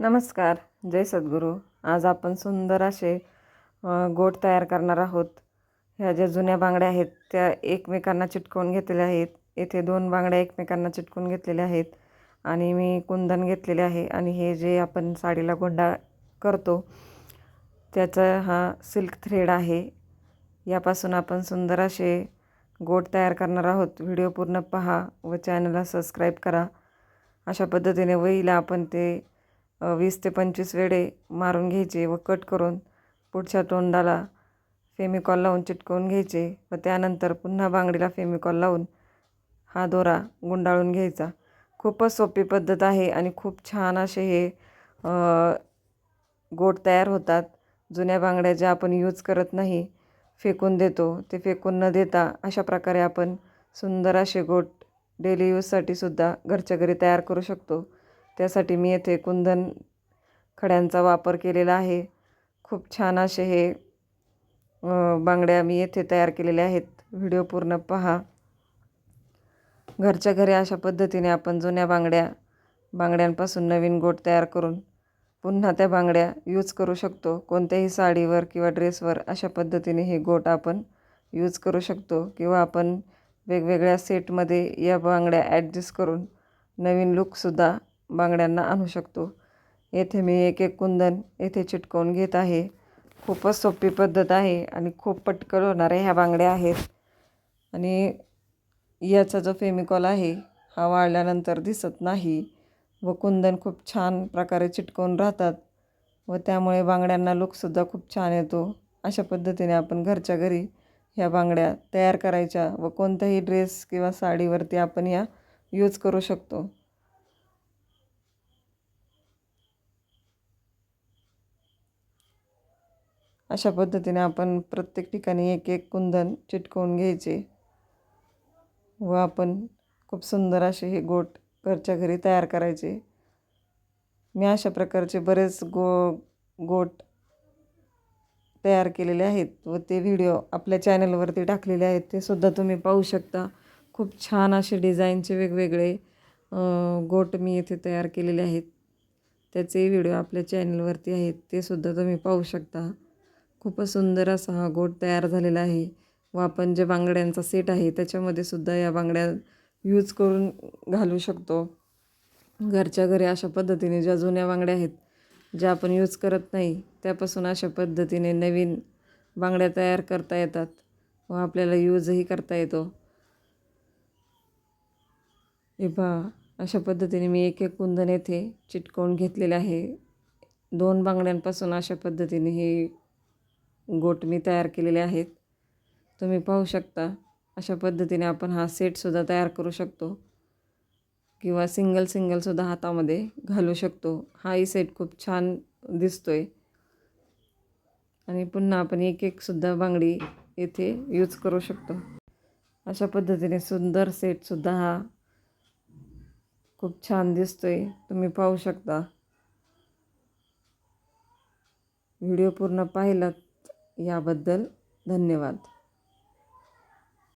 नमस्कार जय सद्गुरू. आज आपण सुंदर असे गोट तयार करणार आहोत. ह्या ज्या जुन्या बांगड्या आहेत त्या एकमेकांना चिटकवून घेतलेल्या आहेत. येथे दोन बांगड्या एकमेकांना चिटकवून घेतलेल्या आहेत आणि मी कुंदन घेतलेले आहे आणि हे जे आपण साडीला गोंडा करतो त्याचा हा सिल्क थ्रेड आहे. यापासून आपण सुंदर असे गोट तयार करणार आहोत. व्हिडिओ पूर्ण पहा व चॅनलला सबस्क्राईब करा. अशा पद्धतीने वहीला आपण ते वीस ते पंचवीस वेळे मारून घ्यायचे व कट करून पुढच्या तोंडाला फेमिकॉल लावून चिटकवून घ्यायचे व त्यानंतर पुन्हा बांगडीला फेमिकॉल लावून हा दोरा गुंडाळून घ्यायचा. खूपच सोपी पद्धत आहे आणि खूप छान असे हे गोट तयार होतात. जुन्या बांगड्या ज्या आपण यूज करत नाही फेकून देतो. ते फेकून न देता अशा प्रकारे आपण सुंदर असे गोट डेली यूजसाठी सुद्धा घरच्या घरी तयार करू शकतो. त्यासाठी मी येथे कुंदन खड्यांचा वापर केलेला आहे. खूप छान असे हे बांगड्या मी येथे तयार केलेल्या आहेत. व्हिडिओ पूर्ण पहा. घरच्या घरी अशा पद्धतीने आपण जुन्या बांगड्या बांगड्यांपासून नवीन गोट तयार करून पुन्हा त्या बांगड्या यूज करू शकतो. कोणत्याही साडीवर किंवा ड्रेसवर अशा पद्धतीने हे गोट आपण यूज करू शकतो किंवा आपण वेगवेगळ्या सेटमध्ये या बांगड्या ॲडजस्ट करून नवीन लुकसुद्धा बांगड्यांना आणू शकतो. येथे मी एक एक कुंदन येथे चिटकवून घेत आहे. खूपच सोपी पद्धत आहे आणि खूप पटकन होणाऱ्या ह्या बांगड्या आहेत. आणि याचा जो फेमिकॉल आहे हा वाळल्यानंतर दिसत नाही व कुंदन खूप छान प्रकारे चिटकवून राहतात व त्यामुळे बांगड्यांना लुकसुद्धा खूप छान येतो. अशा पद्धतीने आपण घरच्या घरी ह्या बांगड्या तयार करायच्या व कोणत्याही ड्रेस किंवा साडीवरती आपण या यूज करू शकतो. अशा पद्धतीने आपण प्रत्येक ठिकाणी एक एक कुंदन चिटकवून घ्यायचे व आपण खूप सुंदर असे हे गोट घरच्या घरी तयार करायचे. मी अशा प्रकारचे बरेच गो गोट तयार केलेले आहेत व ते व्हिडिओ आपल्या चॅनलवरती टाकलेले आहेत. ते सुद्धा तुम्ही पाहू शकता. खूप छान असे डिझाईनचे वेगवेगळे गोट मी इथे तयार केलेले आहेत. त्याचे व्हिडिओ आपल्या चॅनलवरती आहेत. ते सुद्धा तुम्ही पाहू शकता. खूपच सुंदर असा हा गोट तयार झालेला आहे. व आपण जे बांगड्यांचा सेट आहे त्याच्यामध्ये सुद्धा या बांगड्या यूज करून घालू शकतो. घरच्या घरी अशा पद्धतीने ज्या जुन्या बांगड्या आहेत ज्या आपण यूज करत नाही त्यापासून अशा पद्धतीने नवीन बांगड्या तयार करता येतात व आपल्याला यूजही करता येतो. हे पहा अशा पद्धतीने मी एक एक कुंदन येथे चिटकवून घेतलेले आहे. दोन बांगड्यांपासून अशा पद्धतीने हे गोट मी तयार केलेले आहेत. तुम्ही पाहू शकता अशा पद्धतीने आपण हा सेटसुद्धा तयार करू शकतो. किंवा सिंगल सिंगलसुद्धा हातामध्ये घालू शकतो. हाही सेट खूप छान दिसतो आहे आणि पुन्हा आपण एक एकसुद्धा बांगडी येथे यूज करू शकतो. अशा पद्धतीने सुंदर सेटसुद्धा हा खूप छान दिसतो आहे तुम्ही पाहू शकता. व्हिडिओ पूर्ण पाहिलात याबद्दल धन्यवाद.